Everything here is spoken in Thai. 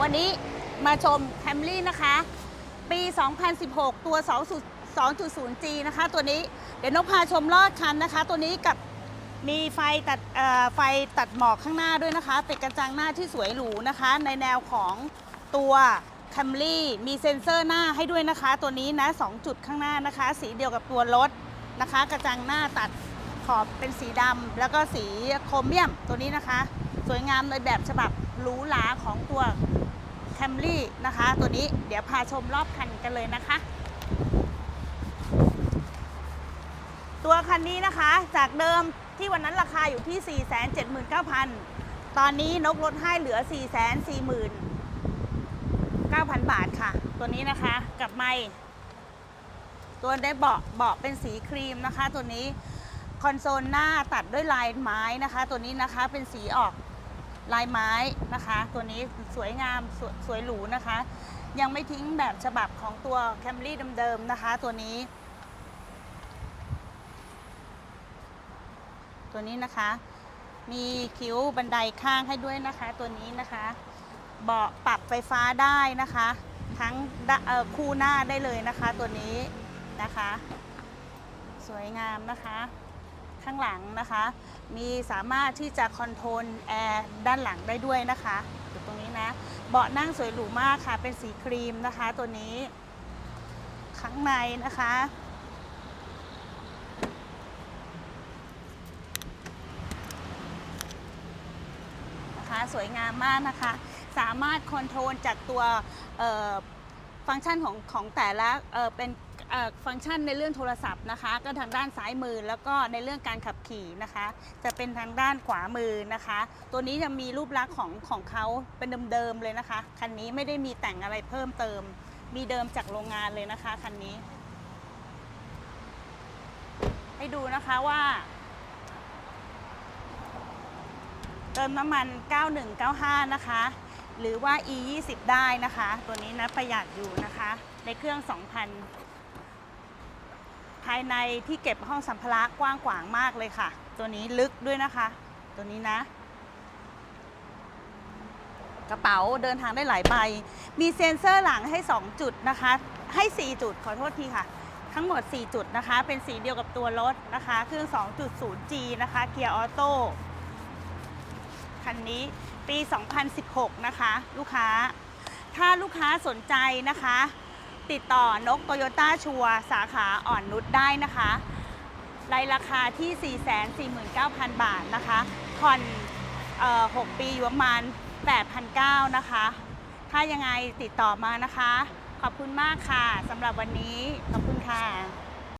วันนี้มาชม Camry นะคะ ปี 2016 ตัว 2.0G นะคะ ตัวนี้เดี๋ยวนกพาชมลอดคันนะคะ ตัวนี้กับมีไฟตัดไฟตัดหมอกข้างหน้าด้วยนะคะเป็นกระจังหน้าที่สวยหรูนะคะ ในแนวของตัว Camry มีเซ็นเซอร์หน้าให้ด้วยนะคะ ตัวนี้นะ 2 จุดข้างหน้านะคะ สีเดียวกับตัวรถนะคะ กระจังหน้าตัดขอบเป็นสีดำแล้วก็สีโครเมียมตัวนี้นะคะ สวยงามในแบบฉบับ หรูหราของตัวแคมรี่นะคะ ตัวนี้เดี๋ยวพาชมรอบคันกันเลยนะคะ ตัวคันนี้นะคะจากเดิมที่วันนั้นราคาอยู่ที่ 479,000 ตอนนี้นกลดให้เหลือ 449,000 บาทค่ะ ตัวนี้นะคะกับไม่ตัวได้เบาะเบาะเป็นสีครีมนะคะ ตัวนี้คอนโซลหน้าตัดด้วยลายไม้นะคะ ตัวนี้นะคะเป็นสีออก ลายไม้นะคะ ตัวนี้สวยงามสวยสวยหรูนะคะ ยังไม่ทิ้งแบบฉบับของตัวแคมรี่เดิมๆนะคะ ตัวนี้ ตัวนี้นะคะ มีคิ้วบันไดข้างให้ด้วยนะคะ ตัวนี้นะคะเบาะปรับไฟฟ้าได้นะคะ ทั้งคู่หน้าได้เลยนะคะ ตัวนี้นะคะ สวยงามนะคะ ข้างหลังนะคะ มีสามารถที่จะคอนโทรลแอร์ด้านหลังได้ด้วยนะคะอยู่ตรงนี้นะ เบาะนั่งสวยหรูมากค่ะ เป็นสีครีมนะคะ ตัวนี้ ข้างในนะคะ นะคะ สวยงามมากนะคะ สามารถคอนโทรลจากตัว ฟังก์ชันของของแต่ละเป็นฟังก์ชันในเรื่องโทรศัพท์นะคะ ก็ทางด้านซ้ายมือแล้วก็ในเรื่องการขับขี่นะคะ จะเป็นทางด้านขวามือนะคะ ตัวนี้จะมีรูปลักษณ์ของของเขาเป็นเดิมๆเลยนะคะคันนี้ไม่ได้มีแต่งอะไรเพิ่มเติม มีเดิมจากโรงงานเลยนะคะคันนี้ ให้ดูนะคะว่า เติมน้ำมัน 9195 นะคะ หรือว่า e 2 0ได้นะคะ ตัวนี้นะประหยัดอยู่นะคะ ในเครื่อง 2,000 ภายในที่เก็บห้องสัมภาระกว้างขวางมากเลยค่ะ ตัวนี้ลึกด้วยนะคะ ตัวนี้นะ กระเป๋าเดินทางได้หลายใบ มีเซ็นเซอร์หลังให้ 2 จุดนะคะ ให้ 4 จุดขอโทษทีค่ะทั้งหมด 4 จุดนะคะ เป็นสีเดียวกับตัวรถนะคะ เครื่อง 2.0G นะคะ เกียร์ออโต้ คันนี้ปี 2016 นะคะ ลูกค้า ถ้าลูกค้าสนใจนะคะ ติดต่อนกโตโยต้าชัวสาขาอ่อนนุชได้นะคะรายราคาที่ 449,000 บาทนะคะผ่อนออ6ปีอยู่ประมาณ 8,900 นะคะ ถ้ายังไงติดต่อมานะคะ ขอบคุณมากค่ะสำหรับวันนี้ ขอบคุณค่ะ